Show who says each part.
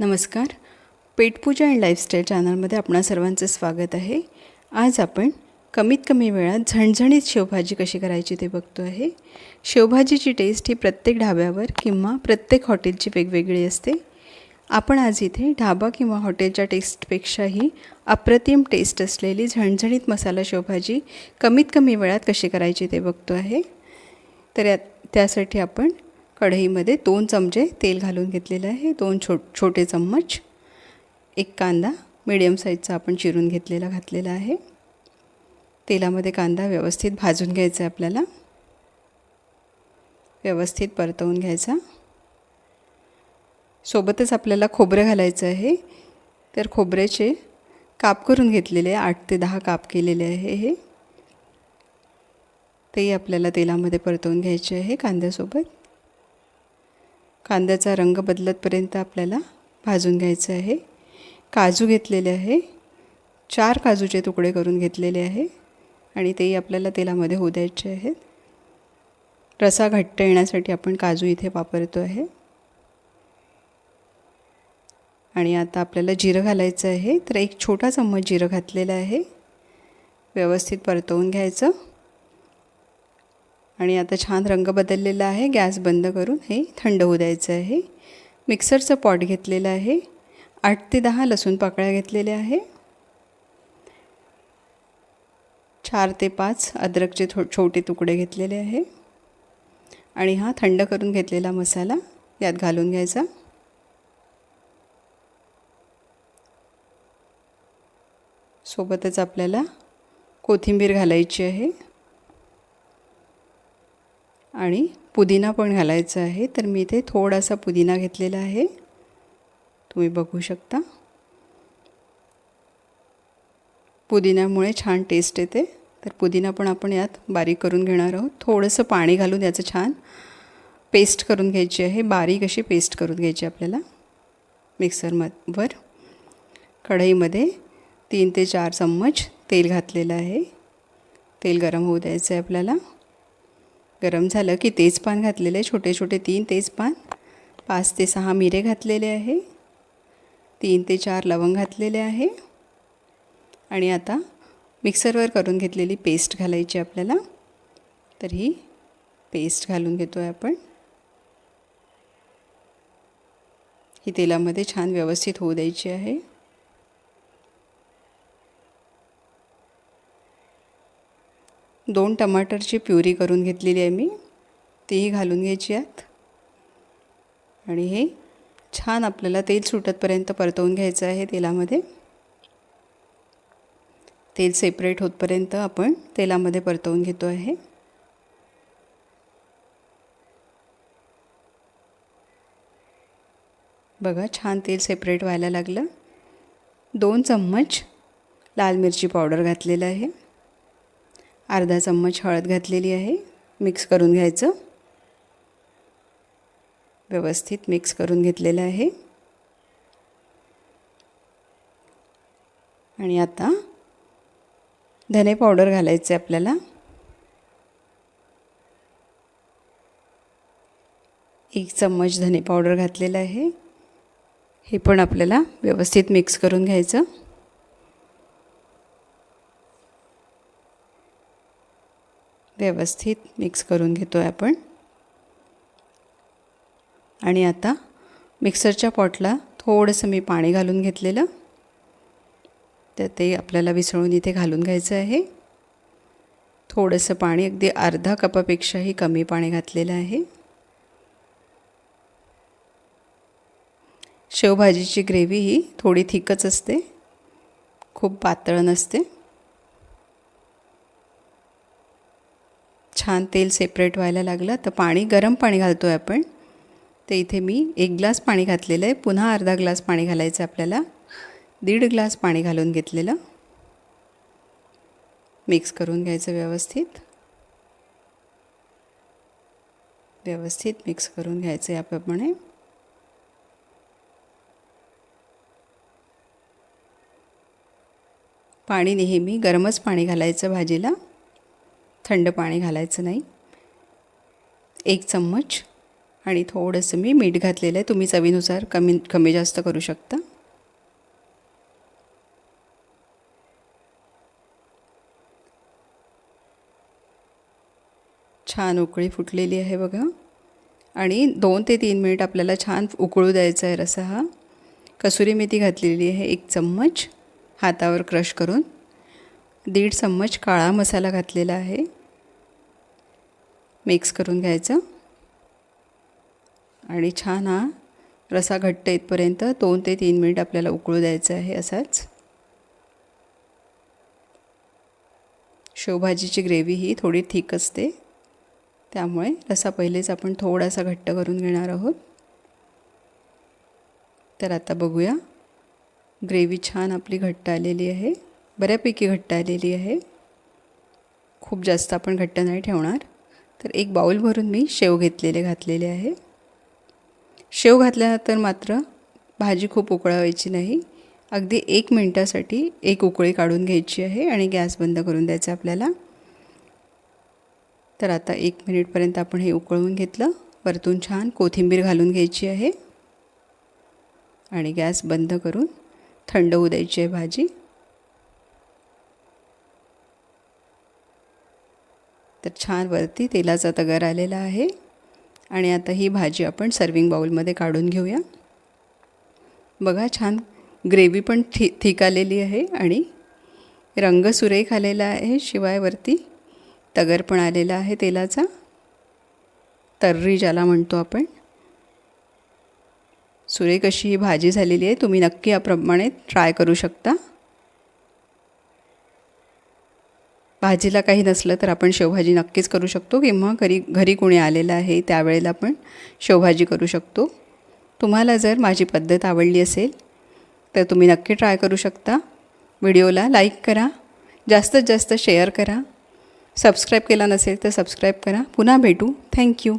Speaker 1: नमस्कार. पेटपूजा and lifestyle चॅनलमध्ये आपणा सर्वांचं स्वागत आहे. आज आपण कमीत कमी वेळात झणझणीत शेवभाजी कशी करायची ते बघतो आहे. शेवभाजीची टेस्ट ही प्रत्येक ढाब्यावर किंवा प्रत्येक हॉटेलची वेगवेगळी असते. आपण आज इथे ढाबा किंवा हॉटेलच्या टेस्टपेक्षाही अप्रतिम टेस्ट असलेली झणझणीत मसाला शेवभाजी कमीत कमी वेळात कशी करायची ते बघतो आहे. तर या त्यासाठी आपण कढईमध्ये दोन चमचे तेल घालून घेतलेलं आहे. दोन छो छोटे चम्मच एक कांदा मिडियम साईजचा आपण चिरून घेतलेला घातलेला आहे. तेलामध्ये कांदा व्यवस्थित भाजून घ्यायचा आहे आपल्याला. व्यवस्थित परतवून घ्यायचा. सोबतच आपल्याला खोबरं घालायचं आहे. तर खोबऱ्याचे काप करून घेतलेले आठ ते दहा काप केलेले आहे हे. तेही आपल्याला तेलामध्ये परतवून घ्यायचे आहे कांद्यासोबत. कांद्याचा रंग बदलतपर्यंत आपल्याला भाजून घ्यायचं आहे. काजू घेतलेले आहे. चार काजूचे तुकडे करून घेतलेले आहे आणि तेही आपल्याला तेलामध्ये होऊ द्यायचे आहेत. रसा घट्ट येण्यासाठी आपण काजू इथे वापरतो आहे. आणि आता आपल्याला जिरं घालायचं आहे. तर एक छोटा चम्मच जिरं घातलेलं आहे. व्यवस्थित परतवून घ्यायचं. आणि आता छान रंग बदललेला आहे. गॅस बंद करून हे थंड होऊ द्यायचं आहे. मिक्सरचं पॉट घेतलेलं आहे. आठ ते दहा लसूण पाकळ्या घेतलेल्या आहे. चार ते पाच अद्रकचे थो छोटे तुकडे घेतलेले आहे. आणि हा थंड करून घेतलेला मसाला यात घालून घ्यायचा. सोबतच आपल्याला कोथिंबीर घालायची आहे. आणि पुदिना पण घालायचा आहे. तर मी इथे थोडासा पुदिना घेतलेला आहे. तुम्ही बघू शकता. पुदिन्यामुळे छान टेस्ट येते. तर पुदिना पण आपण यात बारीक करून घेणार आहोत. थोडंसं पाणी घालून याचं छान पेस्ट करून घ्यायची आहे. बारीक अशी पेस्ट करून घ्यायची आपल्याला. मिक्सरवर कढईमध्ये तीन ते चार चम्मच तेल घातलेलं आहे. तेल गरम होऊ द्यायचं आहे आपल्याला. गरम झालं की तेजपान घातलेले आहे. छोटे छोटे तीन तेजपान पाच ते सहा मिरे घातलेले आहे. तीन ते चार लवंग घातलेले आहे. आणि आता मिक्सरवर करून घेतलेली पेस्ट घालायची आपल्याला. तर ही पेस्ट घालून घेतो आहे आपण. ही तेलामध्ये छान व्यवस्थित होऊ द्यायची आहे. दोन टमाटरची प्युरी करून घेतलेली आहे मी. तीही घालून घ्यायची आत. आणि हे छान आपल्याला तेल सुटतपर्यंत परतवून घ्यायचं आहे तेलामध्ये. तेल सेपरेट होतपर्यंत आपण तेलामध्ये परतवून घेतो आहे. बघा छान तेल सेपरेट व्हायला लागलं. दोन चम्मच लाल मिरची पावडर घातलेलं आहे. अर्धा चम्मच हळद घातलेली आहे. मिक्स करून घ्यायचं. व्यवस्थित मिक्स करून घेतलेलं आहे. आणि आता धने पावडर घालायचं आहे आपल्याला. एक चम्मच धने पावडर घातलेलं आहे. हे पण आपल्याला व्यवस्थित मिक्स करून घ्यायचं. व्यवस्थित मिक्स करून घेतो आहे आपण. आणि आता मिक्सरच्या पॉटला थोडंसं मी पाणी घालून घेतलेलं. तर ते आपल्याला विसळून इथे घालून घ्यायचं आहे. थोडंसं पाणी अगदी अर्धा कपापेक्षाही कमी पाणी घातलेलं आहे. शेवभाजीची ग्रेव्ही ही थोडी थिकच असते. खूप पातळ नसते. छान तेल सेपरेट व्हायला लागलं. तर पाणी गरम पाणी घालतो आहे आपण. ते इथे मी एक ग्लास पाणी घातलेलं आहे. पुन्हा अर्धा ग्लास पाणी घालायचं आपल्याला. दीड ग्लास पाणी घालून घेतलेलं. मिक्स करून घ्यायचं व्यवस्थित. व्यवस्थित मिक्स करून घ्यायचं याप्रमाणे. पाणी नेहमी गरमच पाणी घालायचं भाजीला. थंड पाणी घालायचं नाही. एक चम्मच आणि थोडंसं मी मीठ घातलेलं आहे. तुम्ही चवीनुसार कमी कमी जास्त करू शकता. छान उकळी फुटलेली आहे बघा. आणि दोन ते तीन मिनिट आपल्याला छान उकळू द्यायचा आहे रसा हा. कसुरी मेथी घातलेली आहे एक चम्मच. हातावर क्रश करून. दीड चम्मच काळा मसाला घातलेला आहे. मिक्स करून घ्यायचं. आणि छान हा रसा घट्ट येतपर्यंत दोन ते तीन मिनिट आपल्याला उकळू द्यायचं आहे असाच. शेवभाजीची ग्रेव्ही ही थोडी थिक असते. त्यामुळे रसा पहिलेच आपण थोडासा घट्ट करून घेणार आहोत. तर आता बघूया. ग्रेव्ही छान आपली घट्ट आलेली आहे. बऱ्यापैकी घट्ट आलेली आहे. खूप जास्त आपण घट्ट नाही ठेवणार. तर एक बाऊल भरून मी शेव घेतलेले घातलेले आहे. शेव घातल्यानंतर मात्र भाजी खूप उकळवायची नाही. अगदी एक मिनटासाठी एक उकळी काढून घ्यायची आहे आणि गॅस बंद करून द्यायचा आपल्याला. तर आता एक मिनिटपर्यंत आपण हे उकळून घेतलं. वरतून छान कोथिंबीर घालून घ्यायची आहे. आणि गॅस बंद करून थंड होऊ द्यायची आहे भाजी. तर छान वरती तेलाचा तगर आलेला आहे. आणि आता ही भाजी आपण सर्विंग बाऊलमध्ये काढून घेऊया. बघा छान ग्रेव्ही पण थि थिक आलेली आहे आणि रंग सुरेख आलेला आहे. शिवाय वरती तगर पण आलेला आहे तेलाचा. तर्री ज्याला म्हणतो आपण. सुरेख अशी ही भाजी झालेली आहे. तुम्ही नक्की याप्रमाणे ट्राय करू शकता. भाजीला काही नसलं तर आपण शेवभाजी नक्कीच करू शकतो किंवा घरी घरी कोणी आलेलं आहे त्यावेळेला आपण शेवभाजी करू शकतो. तुम्हाला जर माझी पद्धत आवडली असेल तर तुम्ही नक्की ट्राय करू शकता. व्हिडिओला लाईक करा जास्तीत जास्त शेअर करा. सबस्क्राईब केला नसेल तर सबस्क्राईब करा. पुन्हा भेटू. थँक्यू